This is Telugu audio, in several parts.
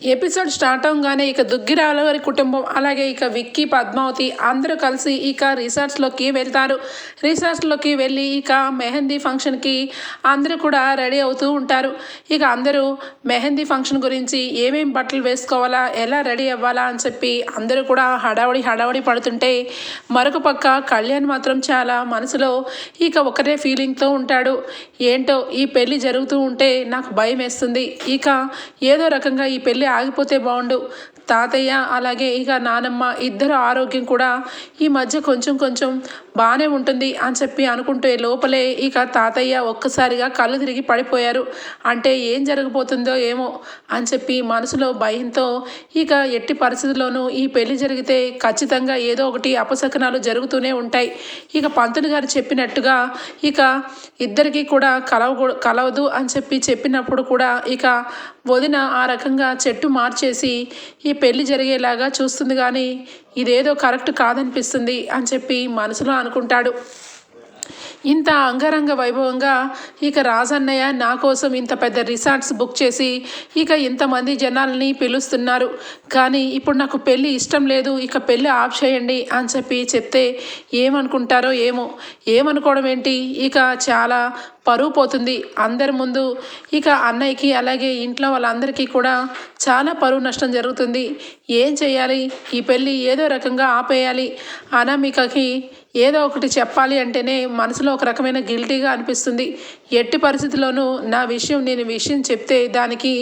ఎపిసోడ్ స్టార్ట్ అవగానే ఇక దుగ్గిరాల వారి కుటుంబం అలాగే ఇక విక్కీ పద్మావతి అందరూ కలిసి ఇక రిసార్ట్స్లోకి వెళ్తారు. రిసార్ట్స్లోకి వెళ్ళి ఇక మెహందీ ఫంక్షన్కి అందరూ కూడా రెడీ అవుతూ ఉంటారు. ఇక అందరూ మెహందీ ఫంక్షన్ గురించి ఏమేం బట్టలు వేసుకోవాలా ఎలా రెడీ అవ్వాలా అని చెప్పి అందరూ కూడా హడావడి హడావడి పడుతుంటే మరొక పక్క కళ్యాణ్ మాత్రం చాలా మనసులో ఇక ఒకరే ఫీలింగ్తో ఉంటాడు. ఏంటో ఈ పెళ్ళి జరుగుతూ ఉంటే నాకు భయం వేస్తుంది. ఇక ఏదో రకంగా ఈ పెళ్ళి ఆగిపోతే బాగుండు తాతయ్య అలాగే ఇక నానమ్మ ఇద్దరు ఆరోగ్యం కూడా ఈ మధ్య కొంచెం కొంచెం బాగానే ఉంటుంది అని చెప్పి అనుకుంటే లోపలే ఇక తాతయ్య ఒక్కసారిగా కళ్ళు తిరిగి పడిపోయారు. అంటే ఏం జరగబోతుందో ఏమో అని చెప్పి మనసులో భయంతో ఇక ఎట్టి పరిస్థితుల్లోనూ ఈ పెళ్ళి జరిగితే ఖచ్చితంగా ఏదో ఒకటి అపశకనాలు జరుగుతూనే ఉంటాయి. ఇక పంతులు గారు చెప్పినట్టుగా ఇక ఇద్దరికి కూడా కలవ కలవదు అని చెప్పి చెప్పినప్పుడు కూడా ఇక వదిన ఆ రకంగా చెట్టు మార్చేసి ఈ పెళ్ళి జరిగేలాగా చూస్తుంది కానీ ఇదేదో కరెక్ట్ కాదనిపిస్తుంది అని చెప్పి మనసులో అనుకుంటాడు. ఇంత అంగరంగ వైభవంగా ఇక రాజన్నయ్య నా కోసం ఇంత పెద్ద రిసార్ట్స్ బుక్ చేసి ఇక ఇంతమంది జనాల్ని పిలుస్తున్నారు. కానీ ఇప్పుడు నాకు పెళ్ళి ఇష్టం లేదు ఇక పెళ్ళి ఆఫ్ చేయండి అని చెప్పి చెప్తే ఏమనుకుంటారో ఏమో. ఏమనుకోవడం ఏంటి? ఇక చాలా పరువు పోతుంది. అందరి ముందు ఇక అన్నయ్యకి అలాగే ఇంట్లో వాళ్ళందరికీ కూడా చాలా పరువు నష్టం జరుగుతుంది. ఏం చేయాలి? ఈ పెళ్ళి ఏదో రకంగా ఆపేయాలి. అనామికకి ఏదో ఒకటి చెప్పాలి అంటేనే మనసులో ఒక రకమైన గిల్టీగా అనిపిస్తుంది. ఎట్టి పరిస్థితుల్లోనూ నా విషయం నేను విషయం చెప్తే దానికి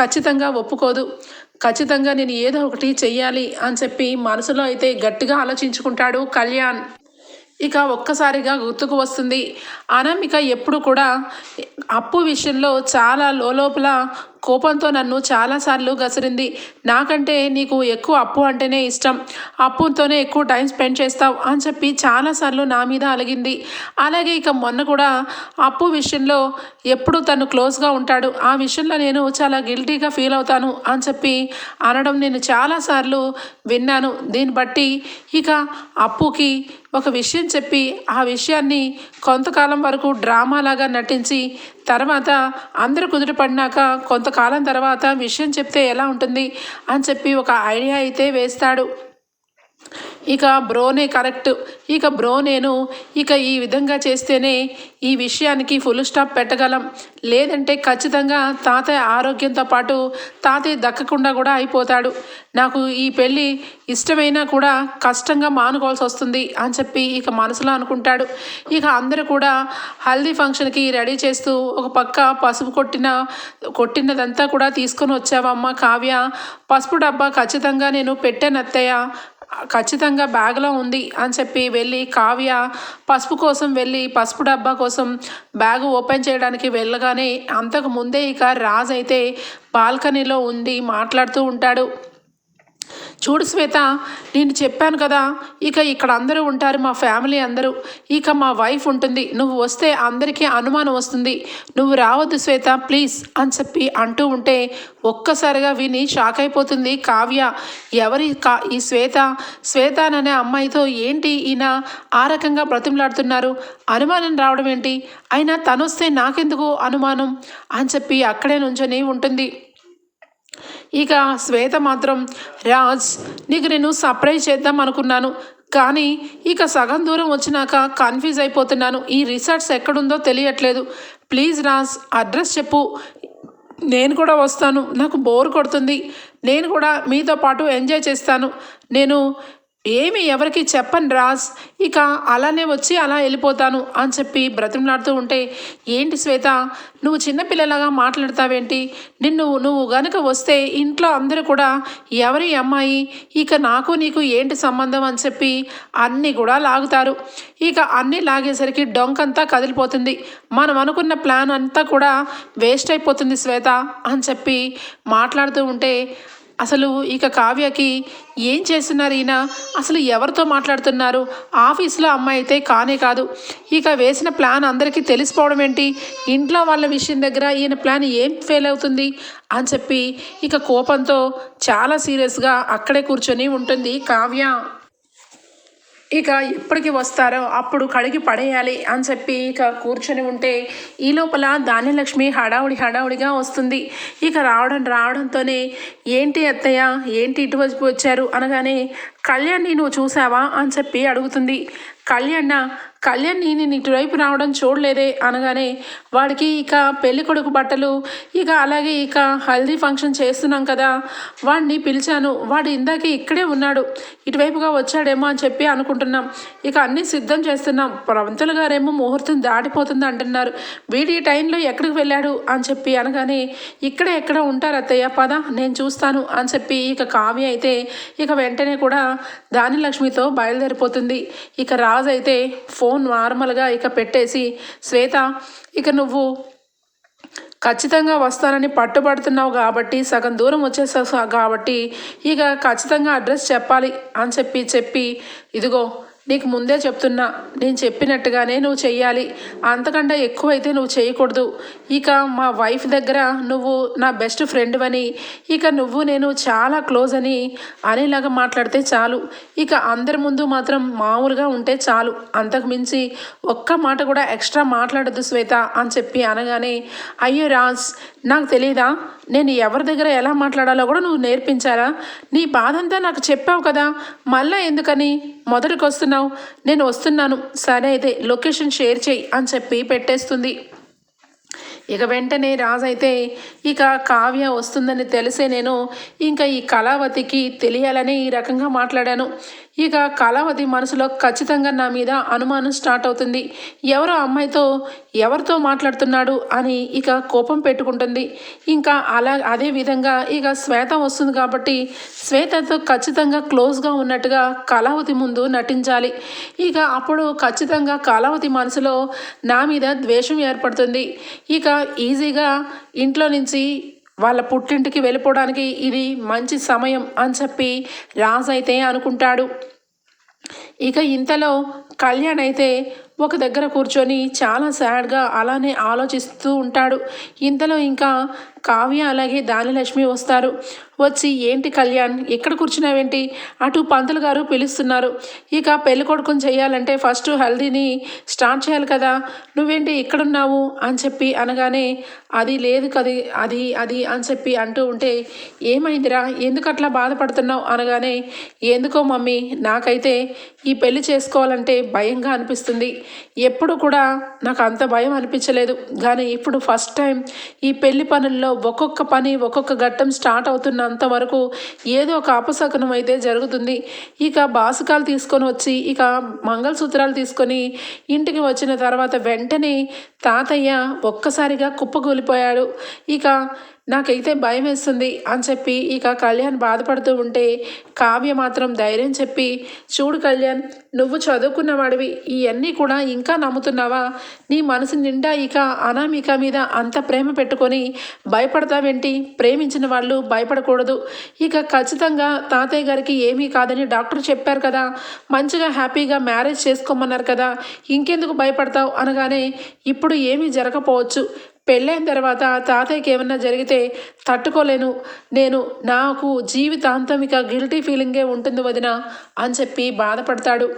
ఖచ్చితంగా ఒప్పుకోదు. ఖచ్చితంగా నేను ఏదో ఒకటి చెయ్యాలి అని చెప్పి మనసులో అయితే గట్టిగా ఆలోచించుకుంటాడు కళ్యాణ్. ఇక ఒక్కసారిగా గుర్తుకు వస్తుంది. అనామిక ఎప్పుడు కూడా అప్పు విషయంలో చాలా లోపల కోపంతో నన్ను చాలాసార్లు గసిరింది. నాకంటే నీకు ఎక్కువ అప్పు అంటేనే ఇష్టం. అప్పుతోనే ఎక్కువ టైం స్పెండ్ చేస్తావు అని చెప్పి చాలాసార్లు నా మీద అలిగింది. అలాగే ఇక మొన్న కూడా అప్పు విషయంలో ఎప్పుడు తను క్లోజ్గా ఉంటాడు. ఆ విషయంలో నేను చాలా గిల్టీగా ఫీల్ అవుతాను అని చెప్పి అనడం నేను చాలాసార్లు విన్నాను. దీన్ని బట్టి ఇక అప్పుకి ఒక విషయం చెప్పి ఆ విషయాన్ని కొంతకాలం వరకు డ్రామాలాగా నటించి తర్వాత అందరూ కుదుటపడినాక కొంతకాలం తర్వాత విషయం చెప్తే ఎలా ఉంటుంది అని చెప్పి ఒక ఐడియా అయితే వేస్తాడు. ఇక బ్రోనే కరెక్ట్. ఇక బ్రో నేను ఇక ఈ విధంగా చేస్తేనే ఈ విషయానికి ఫుల్ స్టాప్ పెట్టగలం. లేదంటే ఖచ్చితంగా తాతయ్య ఆరోగ్యంతో పాటు తాతయ్య దక్కకుండా కూడా అయిపోతాడు. నాకు ఈ పెళ్ళి ఇష్టమైనా కూడా కష్టంగా మానుకోవాల్సి వస్తుంది అని చెప్పి ఇక మనసులో అనుకుంటాడు. ఇక అందరూ కూడా హల్దీ ఫంక్షన్కి రెడీ చేస్తూ ఒక పక్క పసుపు కొట్టిన కొట్టినదంతా కూడా తీసుకొని వచ్చావమ్మ కావ్య. పసుపు డబ్బా ఖచ్చితంగా నేను పెట్టాను అత్తయ్య. ఖచ్చితంగా బ్యాగ్లో ఉంది అని చెప్పి వెళ్ళి కావ్య పసుపు కోసం వెళ్ళి పసుపు డబ్బా కోసం బ్యాగ్ ఓపెన్ చేయడానికి వెళ్ళగానే అంతకు ముందే ఇక రాజ్ అయితే బాల్కనీలో ఉండి మాట్లాడుతూ ఉంటాడు. చూడు శ్వేత నేను చెప్పాను కదా ఇక ఇక్కడ అందరూ ఉంటారు మా ఫ్యామిలీ అందరూ. ఇక మా వైఫ్ ఉంటుంది నువ్వు వస్తే అందరికీ అనుమానం వస్తుంది. నువ్వు రావద్దు శ్వేత ప్లీజ్ అని చెప్పి అంటూ ఉంటే ఒక్కసారిగా విని షాక్ అయిపోతుంది కావ్య. ఎవరి కా ఈ శ్వేత శ్వేత అనే అమ్మాయితో ఏంటి ఈయన ఆ రకంగా బ్రతిమలాడుతున్నారు? అనుమానం రావడం ఏంటి? అయినా తనొస్తే నాకెందుకు అనుమానం? అని చెప్పి అక్కడే నుంచొని ఉంటుంది. ఇక శ్వేత మాత్రం రాజ్ నీకు నేను సర్ప్రైజ్ చేద్దాం అనుకున్నాను కానీ ఇక సగం దూరం వచ్చినాక కన్ఫ్యూజ్ అయిపోతున్నాను. ఈ రిసార్ట్స్ ఎక్కడుందో తెలియట్లేదు. ప్లీజ్ రాజ్ అడ్రస్ చెప్పు. నేను కూడా వస్తాను. నాకు బోర్ కొడుతుంది. నేను కూడా మీతో పాటు ఎంజాయ్ చేస్తాను. నేను ఏమి ఎవరికి చెప్పను రాజ్. ఇక అలానే వచ్చి అలా వెళ్ళిపోతాను అని చెప్పి బ్రతిమలాడుతూ ఉంటే ఏంటి శ్వేత? నువ్వు చిన్నపిల్లలాగా మాట్లాడతావేంటి? నిన్ను నువ్వు గనుక వస్తే ఇంట్లో అందరూ కూడా ఎవరి అమ్మాయి? ఇక నాకు నీకు ఏంటి సంబంధం? అని చెప్పి అన్నీ కూడా లాగుతారు. ఇక అన్నీ లాగేసరికి డొంకంతా కదిలిపోతుంది. మనం అనుకున్న ప్లాన్ అంతా కూడా వేస్ట్ అయిపోతుంది శ్వేత అని చెప్పి మాట్లాడుతూ ఉంటే అసలు ఇక కావ్యకి ఏం చేస్తున్నారు ఈయన? అసలు ఎవరితో మాట్లాడుతున్నారు? ఆఫీస్లో అమ్మాయి అయితే కానే కాదు. ఇక వేసిన ప్లాన్ అందరికీ తెలిసిపోవడం ఏంటి? ఇంట్లో వాళ్ళ విషయం దగ్గర ఈయన ప్లాన్ ఏం ఫెయిల్ అవుతుంది? అని చెప్పి ఇక కోపంతో చాలా సీరియస్గా అక్కడే కూర్చొని ఉంటుంది కావ్య. ఇక ఎప్పటికి వస్తారో అప్పుడు కడిగి పడేయాలి అని చెప్పి ఇక కూర్చొని ఉంటే ఈ లోపల ధాన్యలక్ష్మి హడావుడి హడావుడిగా వస్తుంది. ఇక రావడం రావడంతోనే ఏంటి అత్తయ్య ఏంటి ఇటువైపు వచ్చారు అనగానే కళ్యాణ్ని నువ్వు చూసావా? అని చెప్పి అడుగుతుంది. కళ్యాణ కళ్యాణ్ నేను ఇటువైపు రావడం చూడలేదే అనగానే వాడికి ఇక పెళ్ళి కొడుకు బట్టలు ఇక అలాగే ఇక హల్దీ ఫంక్షన్ చేస్తున్నాం కదా వాడిని పిలిచాను. వాడు ఇందాక ఇక్కడే ఉన్నాడు. ఇటువైపుగా వచ్చాడేమో అని చెప్పి అనుకుంటున్నాం. ఇక అన్నీ సిద్ధం చేస్తున్నాం. ప్రవంతులు గారేమో ముహూర్తం దాటిపోతుంది అంటున్నారు. వీడి టైంలో ఎక్కడికి వెళ్ళాడు అని చెప్పి అనగానే ఇక్కడే ఎక్కడ ఉంటారు అత్తయ్య పద నేను చూస్తాను అని చెప్పి ఇక కావ్య అయితే ఇక వెంటనే కూడా దానిలక్ష్మితో బయలుదేరిపోతుంది. ఇక రాజు అయితే ఫోన్ నార్మల్గా ఇక పెట్టేసి శ్వేత ఇక నువ్వు ఖచ్చితంగా వస్తానని పట్టుబడుతున్నావు కాబట్టి సగం దూరం వచ్చేసా కాబట్టి ఇక ఖచ్చితంగా అడ్రస్ చెప్పాలి అని చెప్పి చెప్పి ఇదిగో నీకు ముందే చెప్తున్నా నేను చెప్పినట్టుగానే నువ్వు చెయ్యాలి. అంతకంటే ఎక్కువైతే నువ్వు చేయకూడదు. ఇక మా వైఫ్ దగ్గర నువ్వు నా బెస్ట్ ఫ్రెండ్ అని ఇక నువ్వు నేను చాలా క్లోజ్ అని అనేలాగా మాట్లాడితే చాలు. ఇక అందరి ముందు మాత్రం మామూలుగా ఉంటే చాలు. అంతకు మించి ఒక్క మాట కూడా ఎక్స్ట్రా మాట్లాడద్దు శ్వేత అని చెప్పి అనగానే అయ్యో రాజ్ నాకు తెలియదా నేను ఎవరి దగ్గర ఎలా మాట్లాడాలో కూడా నువ్వు నేర్పించాలా? నీ బాధంతా నాకు చెప్పావు కదా. మళ్ళా ఎందుకని? మొదటికి వస్తున్నావు. నేను వస్తున్నాను. సరే అయితే లొకేషన్ షేర్ చేయి అని చెప్పి పెట్టేస్తుంది. ఇక వెంటనే రాజైతే ఇక కావ్య వస్తుందని తెలిసే నేను ఇంకా ఈ కళావతికి తెలియాలని ఈ రకంగా మాట్లాడాను. ఇక కళావతి మనసులో ఖచ్చితంగా నా మీద అనుమానం స్టార్ట్ అవుతుంది. ఎవరో అమ్మాయితో ఎవరితో మాట్లాడుతున్నాడు అని ఇక కోపం పెట్టుకుంటుంది. ఇంకా అలా అదే విధంగా ఇక శ్వేత వస్తుంది కాబట్టి శ్వేతతో ఖచ్చితంగా క్లోజ్గా ఉన్నట్టుగా కళావతి ముందు నటించాలి. ఇక అప్పుడు ఖచ్చితంగా కళావతి మనసులో నా మీద ద్వేషం ఏర్పడుతుంది. ఇక ఈజీగా ఇంట్లో నుంచి వాళ్ళ పుట్టింటికి వెళ్ళిపోవడానికి ఇది మంచి సమయం అని చెప్పి రాజ్ అయితే అనుకుంటాడు. ఇక ఇంతలో కళ్యాణ్ అయితే ఒక దగ్గర కూర్చొని చాలా సాడ్గా అలానే ఆలోచిస్తూ ఉంటాడు. ఇంతలో ఇంకా కావ్య అలాగే దానిలక్ష్మి వస్తారు. వచ్చి ఏంటి కళ్యాణ్ ఎక్కడ కూర్చున్నావేంటి? అటు పంతులు గారు పిలుస్తున్నారు. ఇక పెళ్ళి కొడుకుని చేయాలంటే ఫస్ట్ హల్దీని స్టార్ట్ చేయాలి కదా. నువ్వేంటి ఇక్కడున్నావు? అని చెప్పి అనగానే అది లేదు కది అది అది అని చెప్పి అంటూ ఉంటే ఏమైందిరా? ఎందుకు అట్లా బాధపడుతున్నావు? అనగానే ఎందుకో మమ్మీ నాకైతే ఈ పెళ్ళి చేసుకోవాలంటే భయంగా అనిపిస్తుంది. ఎప్పుడు కూడా నాకు అంత భయం అనిపించలేదు. కానీ ఇప్పుడు ఫస్ట్ టైం ఈ పెళ్ళి పనుల్లో ఒక్కొక్క పని ఒక్కొక్క ఘట్టం స్టార్ట్ అవుతున్నంత వరకు ఏదో ఒక అపశకనం అయితే జరుగుతుంది. ఇక బాసుకాలు తీసుకొని వచ్చి ఇక మంగళసూత్రాలు తీసుకొని ఇంటికి వచ్చిన తర్వాత వెంటనే తాతయ్య ఒక్కసారిగా కుప్పకూలిపోయాడు. ఇక నాకైతే భయం వేస్తుంది అని చెప్పి ఇక కళ్యాణ్ బాధపడుతూ ఉంటే కావ్య మాత్రం ధైర్యం చెప్పి చూడు కళ్యాణ్ నువ్వు చదువుకున్నవాడివి ఇవన్నీ కూడా ఇంకా నమ్ముతున్నావా? నీ మనసు నిండా ఇక అనామిక మీద అంత ప్రేమ పెట్టుకొని భయపడతావేంటి? ప్రేమించిన వాళ్ళు భయపడకూడదు. ఇక ఖచ్చితంగా తాతయ్య గారికి ఏమీ కాదని డాక్టర్ చెప్పారు కదా. మంచిగా హ్యాపీగా మ్యారేజ్ చేసుకోమన్నారు కదా. ఇంకెందుకు భయపడతావు? అనగానే ఇప్పుడు ఏమీ జరగకపోవచ్చు. పెళ్ళైన తర్వాత తాతయ్యకి ఏమన్నా జరిగితే తట్టుకోలేను. నేను నాకు జీవితాంతం ఇక గిల్టీ ఫీలింగే ఉంటుంది వదిన అని చెప్పి బాధపడతాడు.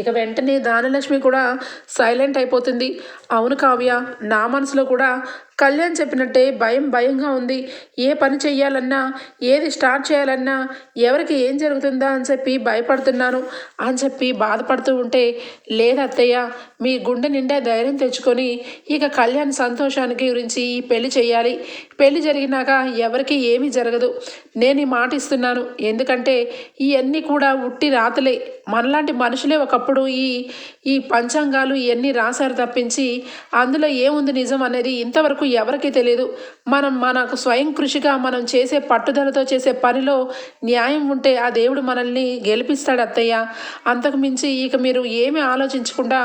ఇక వెంటనే దానలక్ష్మి కూడా సైలెంట్ అయిపోతుంది. అవును కావ్య నా మనసులో కూడా కళ్యాణ్ చెప్పినట్టే భయం భయంగా ఉంది. ఏ పని చెయ్యాలన్నా ఏది స్టార్ట్ చేయాలన్నా ఎవరికి ఏం జరుగుతుందా అని చెప్పి భయపడుతున్నాను అని చెప్పి బాధపడుతూ ఉంటే లేదత్తయ్య మీ గుండె నిండా ధైర్యం తెచ్చుకొని ఇక కళ్యాణ్ సంతోషానికి గురించి ఈ పెళ్ళి చేయాలి పెళ్ళి జరిగినాక ఎవరికి ఏమీ జరగదు. నేను ఈ మాట ఇస్తున్నాను. ఎందుకంటే ఇవన్నీ కూడా ఉట్టి రాతలే. మనలాంటి మనుషులే ఒకప్పుడు ఈ ఈ పంచాంగాలు ఇవన్నీ రాశారు తప్పించి అందులో ఏముంది నిజం అనేది ఇంతవరకు మనకు ఎవరికీ తెలియదు. మనం మనకు స్వయం కృషిగా మనం చేసే పట్టుదలతో చేసే పనిలో న్యాయం ఉంటే ఆ దేవుడు మనల్ని గెలిపిస్తాడు అత్తయ్య. అంతకు మించి ఇక మీరు ఏమి ఆలోచించకుండా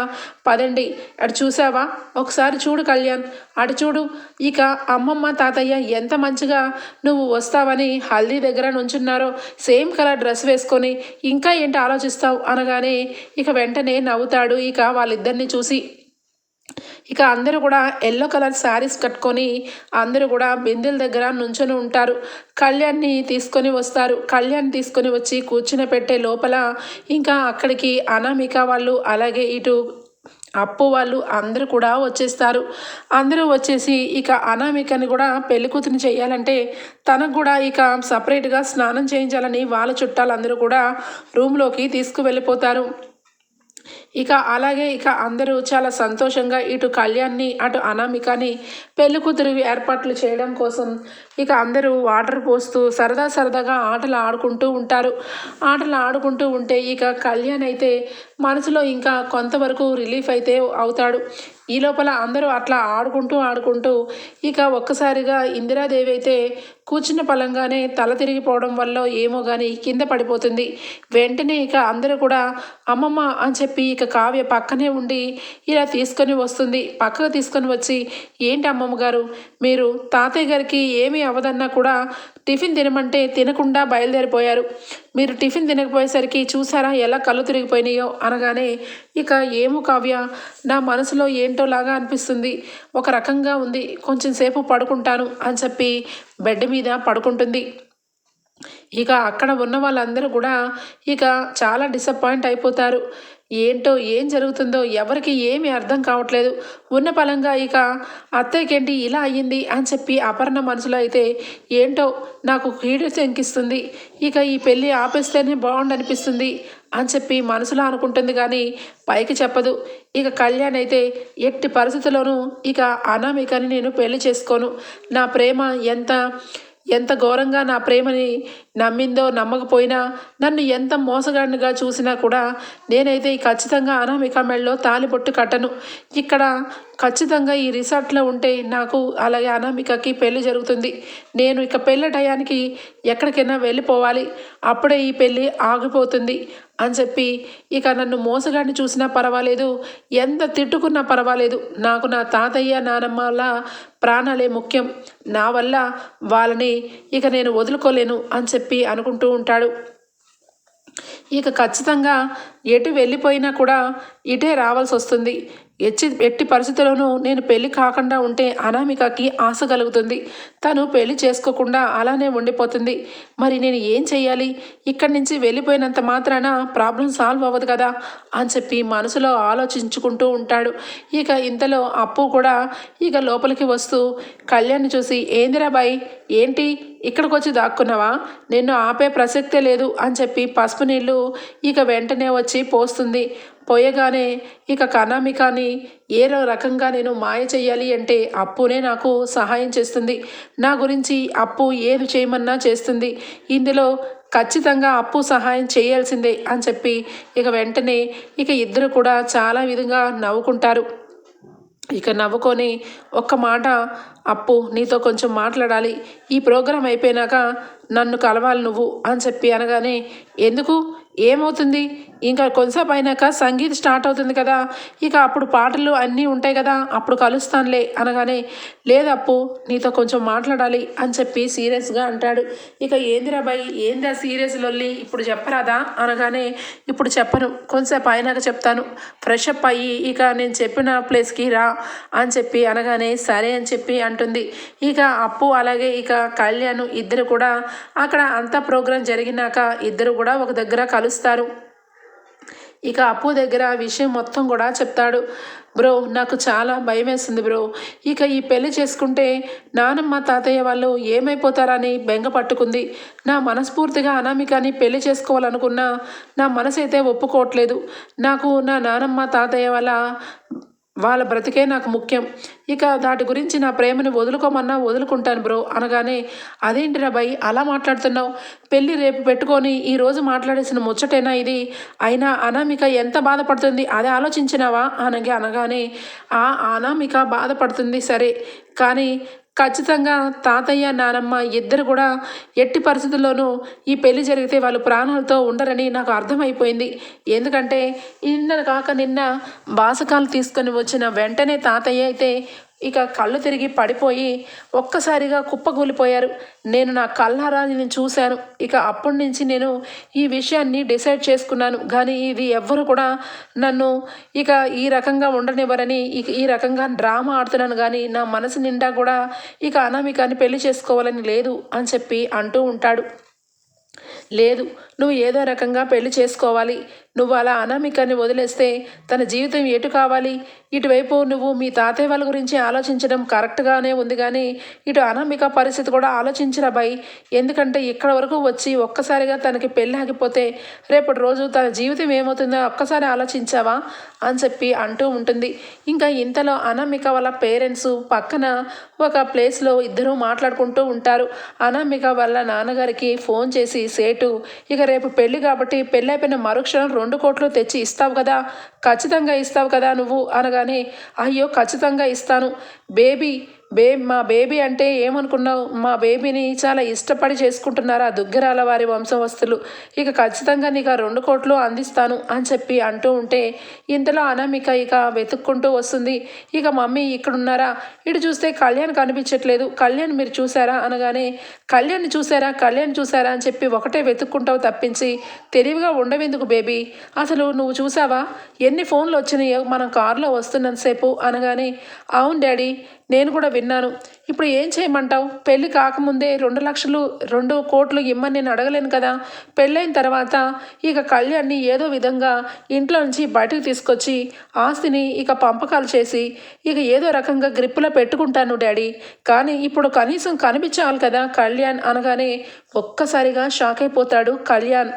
పదండి. అటు చూసావా ఒకసారి చూడు కళ్యాణ్. అటు చూడు. ఇక అమ్మమ్మ తాతయ్య ఎంత మంచిగా నువ్వు వస్తావని హల్దీ దగ్గర నుంచున్నారో సేమ్ కలర్ డ్రెస్ వేసుకొని ఇంకా ఏంటి ఆలోచిస్తావు అనగానే ఇక వెంటనే నవ్వుతాడు. ఇక వాళ్ళిద్దరిని చూసి ఇక అందరూ కూడా ఎల్లో కలర్ శారీస్ కట్టుకొని అందరూ కూడా బిందెల దగ్గర నుంచొని ఉంటారు. కళ్యాణ్ని తీసుకొని వస్తారు. కళ్యాణ్ తీసుకొని వచ్చి కూర్చుని పెట్టే లోపల ఇంకా అక్కడికి అనామిక వాళ్ళు అలాగే ఇటు అప్పు వాళ్ళు అందరూ కూడా వచ్చేస్తారు. అందరూ వచ్చేసి ఇక అనామికని కూడా పెళ్ళికూతురిని చేయాలంటే తనకు కూడా ఇక సపరేట్గా స్నానం చేయించాలని వాళ్ళ చుట్టాలందరూ కూడా రూమ్లోకి తీసుకువెళ్ళిపోతారు. ఇక అలాగే ఇక అందరూ చాలా సంతోషంగా ఇటు కళ్యాణ్ని అటు అనామికని పెళ్ళి కూతురు ఏర్పాట్లు చేయడం కోసం ఇక అందరూ వాటర్ పోస్తూ సరదా సరదాగా ఆటలు ఆడుకుంటూ ఉంటారు. ఆటలు ఆడుకుంటూ ఉంటే ఇక కళ్యాణ్ అయితే మనసులో ఇంకా కొంతవరకు రిలీఫ్ అయితే అవుతాడు. ఈ లోపల అందరూ అట్లా ఆడుకుంటూ ఆడుకుంటూ ఇక ఒక్కసారిగా ఇందిరాదేవి అయితే కూర్చున్న పలంగానే తల తిరిగిపోవడం వల్ల ఏమో కానీ కింద పడిపోతుంది. వెంటనే ఇక అందరూ కూడా అమ్మమ్మ అని చెప్పి ఇక కావ్య పక్కనే ఉండి ఇలా తీసుకొని వస్తుంది. పక్కకు తీసుకొని వచ్చి ఏంటి అమ్మమ్మ గారు మీరు తాతయ్య గారికి ఏమీ అవదన్నా కూడా టిఫిన్ తినమంటే తినకుండా బయలుదేరిపోయారు. మీరు టిఫిన్ తినకపోయేసరికి చూసారా ఎలా కళ్ళు తిరిగిపోయినాయో? అనగానే ఇక ఏమో కావ్య నా మనసులో ఏంటో లాగా అనిపిస్తుంది. ఒక రకంగా ఉంది. కొంచెం సేపు పడుకుంటాను అని చెప్పి బెడ్ మీద పడుకుంటుంది. ఇక అక్కడ ఉన్న వాళ్ళందరూ కూడా ఇక చాలా డిసప్పాయింట్ అయిపోతారు. ఏంటో ఏం జరుగుతుందో ఎవరికి ఏమీ అర్థం కావట్లేదు. ఉన్న పలంగా ఇక అత్తయ్యకేంటి ఇలా అయ్యింది అని చెప్పి అపర్ణ మనసులో అయితే ఏంటో నాకు కీడు శంకిస్తుంది ఇక ఈ పెళ్ళి ఆపేస్తేనే బాగుండనిపిస్తుంది అని చెప్పి మనసులో అనుకుంటుంది కానీ పైకి చెప్పదు. ఇక కళ్యాణ్ అయితే ఎట్టి పరిస్థితుల్లోనూ ఇక అనామికని నేను పెళ్ళి చేసుకోను. నా ప్రేమ ఎంత ఎంత ఘోరంగా నా ప్రేమని నమ్మిందో నమ్మకపోయినా నన్ను ఎంత మోసగాడినిగా చూసినా కూడా నేనైతే ఖచ్చితంగా అనామిక మెళ్ళలో తాలిబొట్టు కట్టను. ఇక్కడ ఖచ్చితంగా ఈ రిసార్ట్లో ఉంటే నాకు అలాగే అనామికకి పెళ్ళి జరుగుతుంది. నేను ఇక పెళ్ళి టయానికి ఎక్కడికైనా వెళ్ళిపోవాలి. అప్పుడే ఈ పెళ్ళి ఆగిపోతుంది. అని చెప్పి ఇక నన్ను మోసగాడిని చూసినా పర్వాలేదు ఎంత తిట్టుకున్నా పర్వాలేదు. నాకు నా తాతయ్య నానమ్మల ప్రాణాలే ముఖ్యం. నా వల్ల వాళ్ళని ఇక నేను వదులుకోలేను అని చెప్పి అనుకుంటూ ఉంటాడు. ఇక ఖచ్చితంగా ఎటు వెళ్ళిపోయినా కూడా ఇటే రావాల్సి వస్తుంది ఎచ్చి ఎట్టి పరిస్థితుల్లోనూ నేను పెళ్ళి కాకుండా ఉంటే అనామికకి ఆశ కలుగుతుంది. తను పెళ్ళి చేసుకోకుండా అలానే ఉండిపోతుంది. మరి నేను ఏం చెయ్యాలి? ఇక్కడి నుంచి వెళ్ళిపోయినంత మాత్రాన ప్రాబ్లం సాల్వ్ అవ్వదు కదా అని చెప్పి మనసులో ఆలోచించుకుంటూ ఉంటాడు. ఇక ఇంతలో అప్పు కూడా ఇక లోపలికి వస్తూ కళ్యాణ్ చూసి ఏందిరాబాయ్ ఏంటి? ఇక్కడికి వచ్చి దాక్కున్నావా? నిన్ను ఆపే ప్రసక్తే లేదు అని చెప్పి పసుపు నీళ్ళు ఇక వెంటనే వచ్చి పోస్తుంది. పోయగానే ఇక కనామికాని ఏరో రకంగా నేను మాయ చెయ్యాలి అంటే అప్పునే నాకు సహాయం చేస్తుంది. నా గురించి అప్పు ఏది చేయమన్నా చేస్తుంది. ఇందులో ఖచ్చితంగా అప్పు సహాయం చేయాల్సిందే అని చెప్పి ఇక వెంటనే ఇక ఇద్దరు కూడా చాలా విధంగా నవ్వుకుంటారు. ఇక నవ్వుకొని ఒక్క మాట అప్పు నీతో కొంచెం మాట్లాడాలి. ఈ ప్రోగ్రాం అయిపోయినాక నన్ను కలవాలి నువ్వు అని చెప్పి అనగానే ఎందుకు? ఏమవుతుంది? ఇంకా కొంతసేపు అయినాక సంగీత్ స్టార్ట్ అవుతుంది కదా. ఇక అప్పుడు పాటలు అన్నీ ఉంటాయి కదా. అప్పుడు కలుస్తానులే అనగానే లేదప్పు నీతో కొంచెం మాట్లాడాలి అని చెప్పి సీరియస్గా అంటాడు. ఇక ఏందిరా బాయ్ ఏందా సీరియస్ లొల్లి ఇప్పుడు చెప్పరాదా? అనగానే ఇప్పుడు చెప్పను కొంతసేపు అయినాక చెప్తాను. ఫ్రెష్ అప్ అయ్యి ఇక నేను చెప్పిన ప్లేస్కి రా అని చెప్పి అనగానే సరే అని చెప్పి అంటుంది. ఇక అప్పు అలాగే ఇక కళ్యాణ్ ఇద్దరు కూడా అక్కడ అంతా ప్రోగ్రాం జరిగినాక ఇద్దరు కూడా ఒక దగ్గర కలుస్తారు. ఇక అప్పు దగ్గర ఆ విషయం మొత్తం కూడా చెప్తాడు. బ్రో నాకు చాలా భయం వేసింది బ్రో. ఇక ఈ పెళ్ళి చేసుకుంటే నానమ్మ తాతయ్య వాళ్ళు ఏమైపోతారని బెంగ పట్టుకుంది. నా మనస్ఫూర్తిగా అనామికని పెళ్ళి చేసుకోవాలనుకున్నా నా మనసు అయితే ఒప్పుకోవట్లేదు. నాకు నా నానమ్మ తాతయ్య వాళ్ళ వాళ్ళ బ్రతికే నాకు ముఖ్యం. ఇక దాటి గురించి నా ప్రేమని వదులుకోమన్నా వదులుకుంటాను బ్రో. అనగానే అదేంటిరా భయ్ అలా మాట్లాడుతున్నావు? పెళ్ళి రేపు పెట్టుకొని ఈరోజు మాట్లాడేసిన ముచ్చటేనా ఇది? అయినా అనామిక ఎంత బాధపడుతుంది? అది ఆలోచించినావా? అనగా అనగానే ఆ అనామిక బాధపడుతుంది సరే. కానీ ఖచ్చితంగా తాతయ్య నానమ్మ ఇద్దరు కూడా ఎట్టి పరిస్థితుల్లోనూ ఈ పెళ్ళి జరిగితే వాళ్ళు ప్రాణాలతో ఉండరని నాకు అర్థమైపోయింది. ఎందుకంటే నిన్న కాక నిన్న బాసకాలు తీసుకొని వచ్చిన వెంటనే తాతయ్య అయితే ఇక కళ్ళు తిరిగి పడిపోయి ఒక్కసారిగా కుప్పకూలిపోయారు. నేను నా కళ్ళారా నేను చూశాను. ఇక అప్పటి నుంచి నేను ఈ విషయాన్ని డిసైడ్ చేసుకున్నాను. కానీ ఇది ఎవ్వరు కూడా నన్ను ఇక ఈ రకంగా ఉండనివ్వరని ఇక ఈ రకంగా డ్రామా ఆడుతున్నాను. కానీ నా మనసు నిండా కూడా ఇక అనామికాన్ని పెళ్ళి చేసుకోవాలని లేదు అని చెప్పి అంటూ ఉంటాడు. లేదు నువ్వు ఏదో రకంగా పెళ్ళి చేసుకోవాలి. నువ్వు అలా అనామికాన్ని వదిలేస్తే తన జీవితం ఎటు కావాలి? ఇటువైపు నువ్వు మీ తాతయ్య వాళ్ళ గురించి ఆలోచించడం కరెక్ట్గానే ఉంది కానీ ఇటు అనామిక పరిస్థితి కూడా ఆలోచించిన బాయ్ ఎందుకంటే ఇక్కడ వరకు వచ్చి ఒక్కసారిగా తనకి పెళ్ళి ఆగిపోతే రేపటి రోజు తన జీవితం ఏమవుతుందో ఒక్కసారి ఆలోచించావా? అని చెప్పి అంటూ ఉంటుంది. ఇంకా ఇంతలో అనామిక వాళ్ళ పేరెంట్స్ పక్కన ఒక ప్లేస్లో ఇద్దరూ మాట్లాడుకుంటూ ఉంటారు. అనామిక వాళ్ళ నాన్నగారికి ఫోన్ చేసి సేటు ఇక రేపు పెళ్ళి కాబట్టి పెళ్ళి అయిపోయిన మరుక్షణం రెండు కోట్లు తెచ్చి ఇస్తావు కదా ఖచ్చితంగా ఇస్తావు కదా నువ్వు అనగానే అయ్యో ఖచ్చితంగా ఇస్తాను. బేబీ బే మా బేబీ అంటే ఏమనుకున్నావు? మా బేబీని చాలా ఇష్టపడి చేసుకుంటున్నారా దుగ్గరాల వారి వంశవస్తులు? ఇక ఖచ్చితంగా నీకు ఆ రెండు కోట్లు అందిస్తాను అని చెప్పి అంటూ ఉంటే ఇంతలో అనామిక ఇక వెతుక్కుంటూ వస్తుంది. ఇక మమ్మీ ఇక్కడున్నారా? ఇటు చూస్తే కళ్యాణ్ కనిపించట్లేదు. కళ్యాణ్ మీరు చూసారా అనగానే కళ్యాణ్ చూసారా కళ్యాణ్ చూసారా అని చెప్పి ఒకటే వెతుక్కుంటావు తప్పించి తెలివిగా ఉండవెందుకు బేబీ? అసలు నువ్వు చూసావా ఎన్ని ఫోన్లు వచ్చినాయో మనం కారులో వస్తున్నంతసేపు అనగానే అవును డాడీ నేను కూడా విన్నాను. ఇప్పుడు ఏం చేయమంటావు? పెళ్ళి కాకముందే రెండు లక్షలు రెండు కోట్లు ఇమ్మని నేను అడగలేను కదా. పెళ్ళైన తర్వాత ఇక కళ్యాణ్ని ఏదో విధంగా ఇంట్లో నుంచి బయటకు తీసుకొచ్చి ఆస్తిని ఇక పంపకాలు చేసి ఇక ఏదో రకంగా గ్రిప్పులో పెట్టుకుంటాను డాడీ. కానీ ఇప్పుడు కనీసం కనిపించాలి కదా కళ్యాణ్ అనగానే ఒక్కసారిగా షాక్ అయిపోతాడు కళ్యాణ్.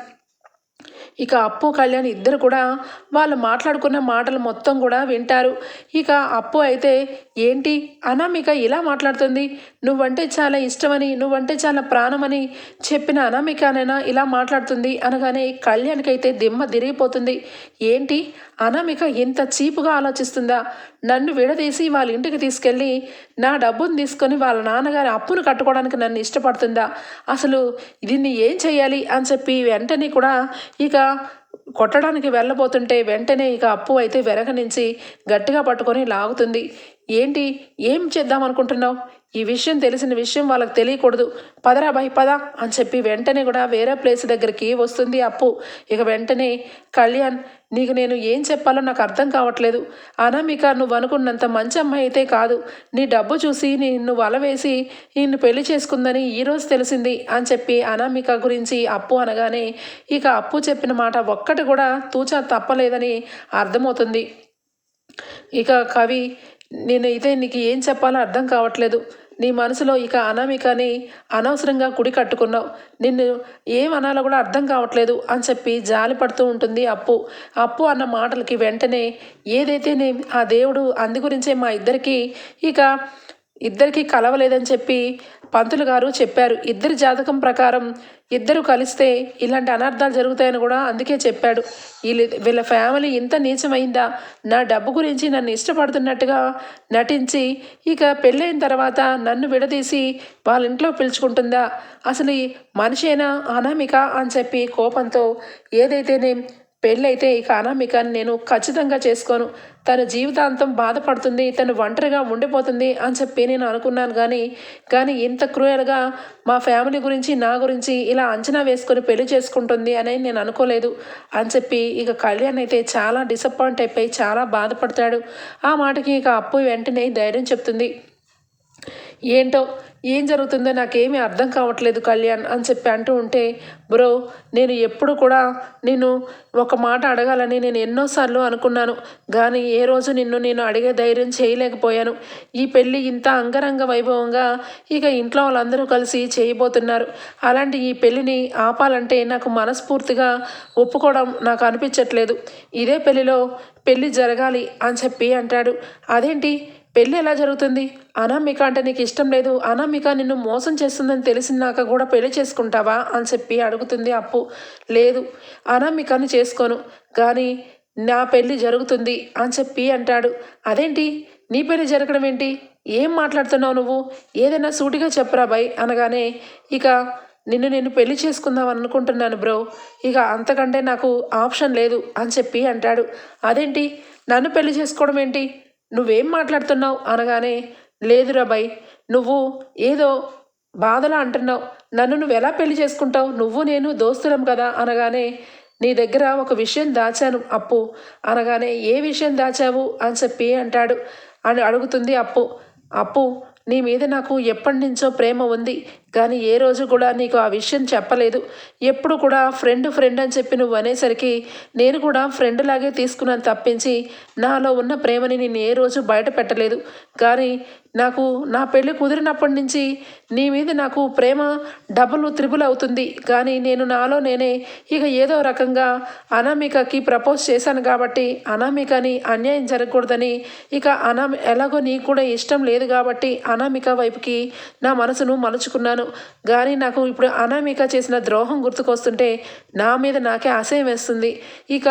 ఇక అప్పు కళ్యాణ్ ఇద్దరు కూడా వాళ్ళు మాట్లాడుకున్న మాటలు మొత్తం కూడా వింటారు. ఇక అప్పు అయితే ఏంటి? అనామిక ఇలా మాట్లాడుతుంది నువ్వంటే చాలా ఇష్టమని నువ్వంటే చాలా ప్రాణమని చెప్పిన అనామికనైనా ఇలా మాట్లాడుతుంది అనగానే కళ్యాణ్కి అయితే దిమ్మ తిరిగిపోతుంది. ఏంటి? అనామిక ఇంత చీపుగా ఆలోచిస్తుందా? నన్ను విడదీసి వాళ్ళ ఇంటికి తీసుకెళ్ళి నా డబ్బును తీసుకొని వాళ్ళ నాన్నగారి అప్పును కట్టుకోవడానికి నన్ను ఇష్టపడుతుందా? అసలు దీన్ని ఏం చేయాలి అని చెప్పి వెంటనే కూడా ఇక కొట్టడానికి వెళ్ళబోతుంటే వెంటనే ఇక అప్పు అయితే వెనక నుంచి గట్టిగా పట్టుకొని లాగుతుంది. ఏంటి? ఏం చేద్దాం అనుకుంటున్నావు? ఈ విషయం తెలిసిన విషయం వాళ్ళకి తెలియకూడదు. పదరా బాయ్ పద అని చెప్పి వెంటనే కూడా వేరే ప్లేస్ దగ్గరికి వస్తుంది అప్పు. ఇక వెంటనే కళ్యాణ్ నీకు నేను ఏం చెప్పాలో నాకు అర్థం కావట్లేదు. అనామిక నువ్వు అనుకున్నంత మంచి అమ్మాయి అయితే కాదు. నీ డబ్బు చూసి నిన్ను వల వేసి నిన్ను పెళ్ళి చేసుకుందని ఈరోజు తెలిసింది అని చెప్పి అనామిక గురించి అప్పు అనగానే ఇక అప్పు చెప్పిన మాట ఒక్కటి కూడా తూచా తప్పలేదని అర్థమవుతుంది. ఇక కవి నేను అయితే నీకు ఏం చెప్పాలో అర్థం కావట్లేదు. నీ మనసులో ఇక అనామికని అనవసరంగా కుడి కట్టుకున్నావు. నిన్ను ఏమనాలో కూడా అర్థం కావట్లేదు అని చెప్పి జాలి పడుతూ ఉంటుంది అప్పు. అప్పు అన్న మాటలకి వెంటనే ఏదైతే ఆ దేవుడు అందు గురించే మా ఇద్దరికి ఇక ఇద్దరికి కలవలేదని చెప్పి పంతులు గారు చెప్పారు. ఇద్దరి జాతకం ప్రకారం ఇద్దరు కలిస్తే ఇలాంటి అనర్థాలు జరుగుతాయని కూడా అందుకే చెప్పాడు. వీళ్ళ వీళ్ళ ఫ్యామిలీ ఇంత నీచమైందా? నా డబ్బు గురించి నన్ను ఇష్టపడుతున్నట్టుగా నటించి ఇక పెళ్ళైన తర్వాత నన్ను విడదీసి వాళ్ళ ఇంట్లో పిలుచుకుంటుందా? అసలు ఈ మనిషేనా అనామిక అని చెప్పి కోపంతో ఏదైతేనే పెళ్ళైతే ఇక అనామికాన్ని నేను ఖచ్చితంగా చేసుకోను. తన జీవితాంతం బాధపడుతుంది తను ఒంటరిగా ఉండిపోతుంది అని చెప్పి నేను అనుకున్నాను కానీ కానీ ఇంత క్రూయల్గా మా ఫ్యామిలీ గురించి నా గురించి ఇలా అంచనా వేసుకొని పెళ్ళి చేసుకుంటుంది అని నేను అనుకోలేదు అని చెప్పి ఇక కళ్యాణ్ అయితే చాలా డిసప్పాయింట్ అయిపోయి చాలా బాధపడతాడు. ఆ మాటకి ఇక అప్పు వెంటనే ధైర్యం చెప్తుంది. ఏంటో? ఏం జరుగుతుందో నాకేమీ అర్థం కావట్లేదు కళ్యాణ్ అని చెప్పి అంటూ ఉంటే బ్రో నేను ఎప్పుడు కూడా నేను ఒక మాట అడగాలని నేను ఎన్నోసార్లు అనుకున్నాను. కానీ ఏ రోజు నిన్ను నేను అడిగే ధైర్యం చేయలేకపోయాను. ఈ పెళ్ళి ఇంత అంగరంగ వైభవంగా ఇక ఇంట్లో వాళ్ళందరూ కలిసి చేయబోతున్నారు. అలాంటి ఈ పెళ్ళిని ఆపాలంటే నాకు మనస్ఫూర్తిగా ఒప్పుకోవడం నాకు అనిపించట్లేదు. ఇదే పెళ్ళిలో పెళ్ళి జరగాలి అని చెప్పి అంటాడు. అదేంటి? పెళ్ళి ఎలా జరుగుతుంది? అనామిక అంటే నీకు ఇష్టం లేదు. అనామిక నిన్ను మోసం చేస్తుందని తెలిసినాక కూడా పెళ్ళి చేసుకుంటావా అని చెప్పి అడుగుతుంది అప్పు. లేదు అనామికని చేసుకోను. కానీ నా పెళ్ళి జరుగుతుంది అని చెప్పి అంటాడు. అదేంటి? నీ పెళ్ళి జరగడం ఏంటి? ఏం మాట్లాడుతున్నావు నువ్వు? ఏదైనా సూటిగా చెప్పరా బై అనగానే ఇక నిన్ను నేను పెళ్ళి చేసుకుందాం అనుకుంటున్నాను బ్రో. ఇక అంతకంటే నాకు ఆప్షన్ లేదు అని చెప్పి అంటాడు. అదేంటి? నన్ను పెళ్ళి చేసుకోవడం ఏంటి? నువ్వేం మాట్లాడుతున్నావు? అనగానే లేదురా బై నువ్వు ఏదో బాధలా అంటున్నావు. నన్ను నువ్వు ఎలా పెళ్ళి చేసుకుంటావు? నువ్వు నేను దోస్తులం కదా? అనగానే నీ దగ్గర ఒక విషయం దాచాను అప్పు. అనగానే ఏ విషయం దాచావు? అని చెప్పి అంటాడు. అని అడుగుతుంది అప్పు. అప్పు నీ మీద నాకు ఎప్పటి నుంచో ప్రేమ ఉంది. కానీ ఏ రోజు కూడా నీకు ఆ విషయం చెప్పలేదు. ఎప్పుడు కూడా ఫ్రెండ్ ఫ్రెండ్ అని చెప్పి నువ్వు అనేసరికి నేను కూడా ఫ్రెండ్ లాగే తీసుకున్నాను తప్పించి నాలో ఉన్న ప్రేమని నేను ఏ రోజు బయట పెట్టలేదు. కానీ నాకు నా పెళ్ళి కుదిరినప్పటి నుంచి నీ మీద నాకు ప్రేమ డబుల్ త్రిబుల్ అవుతుంది. కానీ నేను నాలో నేనే ఇక ఏదో రకంగా అనామికకి ప్రపోజ్ చేశాను కాబట్టి అనామికని అన్యాయం జరగకూడదని ఇక అనా ఎలాగో నీకు కూడా ఇష్టం లేదు కాబట్టి అనామిక వైపుకి నా మనసును మలుచుకున్నాను. కానీ నాకు ఇప్పుడు అనామిక చేసిన ద్రోహం గుర్తుకొస్తుంటే నా మీద నాకే అసహ్యం వేస్తుంది. ఇక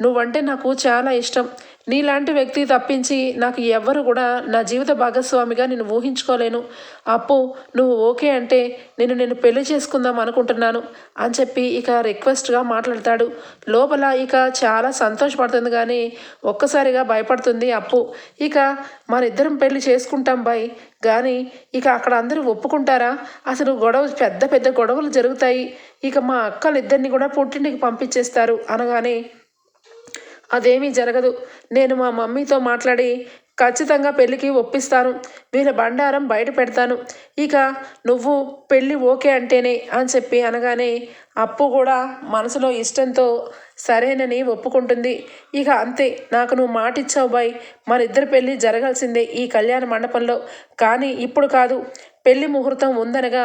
నువ్వంటే నాకు చాలా ఇష్టం. నీలాంటి వ్యక్తి తప్పించి నాకు ఎవ్వరు కూడా నా జీవిత భాగస్వామిగా నేను ఊహించుకోలేను. అప్పు నువ్వు ఓకే అంటే నేను నేను పెళ్ళి చేసుకుందాం అనుకుంటున్నాను అని చెప్పి ఇక రిక్వెస్ట్గా మాట్లాడతాడు. లోపల ఇక చాలా సంతోషపడుతుంది కానీ ఒక్కసారిగా భయపడుతుంది అప్పు. ఇక మన ఇద్దరం పెళ్ళి చేసుకుంటాం బాయ్. కానీ ఇక అక్కడ అందరూ ఒప్పుకుంటారా? అసలు గొడవ పెద్ద పెద్ద గొడవలు జరుగుతాయి. ఇక మా అక్కలు ఇద్దరిని కూడా పుట్టింటికి పంపించేస్తారు అనగానే అదేమీ జరగదు. నేను మా మమ్మీతో మాట్లాడి ఖచ్చితంగా పెళ్ళికి ఒప్పిస్తాను. వీళ్ళ బండారం బయట పెడతాను. ఇక నువ్వు పెళ్ళి ఓకే అంటేనే అని చెప్పి అనగానే అప్పు కూడా మనసులో ఇష్టంతో సరేనని ఒప్పుకుంటుంది. ఇక అంతే. నాకు నువ్వు మాటిచ్చావు బాయ్. మరిద్దరి పెళ్ళి జరగాల్సిందే ఈ కళ్యాణ మండపంలో. కానీ ఇప్పుడు కాదు. పెళ్ళి ముహూర్తం ఉందనగా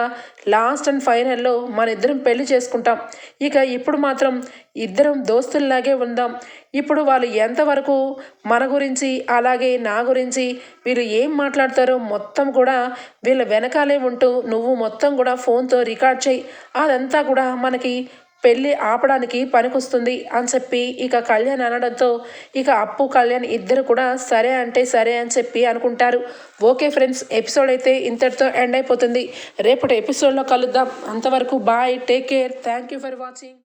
లాస్ట్ అండ్ ఫైనల్లో మన ఇద్దరం పెళ్ళి చేసుకుంటాం. ఇక ఇప్పుడు మాత్రం ఇద్దరం దోస్తుల్లాగే ఉందాం. ఇప్పుడు వాళ్ళు ఎంతవరకు మన గురించి అలాగే నా గురించి వీళ్ళు ఏం మాట్లాడతారో మొత్తం కూడా వీళ్ళ వెనకాలే ఉంటూ నువ్వు మొత్తం కూడా ఫోన్తో రికార్డ్ చేయి. అదంతా కూడా మనకి పెళ్ళి ఆపడానికి పనికొస్తుంది అని చెప్పి ఇక కళ్యాణ్ అనడంతో ఇక అప్పు కళ్యాణ్ ఇద్దరు కూడా సరే అంటే సరే అని చెప్పి అనుకుంటారు. ఓకే ఫ్రెండ్స్ ఎపిసోడ్ అయితే ఇంతటితో ఎండ్ అయిపోతుంది. రేపటి ఎపిసోడ్లో కలుద్దాం. అంతవరకు bye take care. Thank you for watching.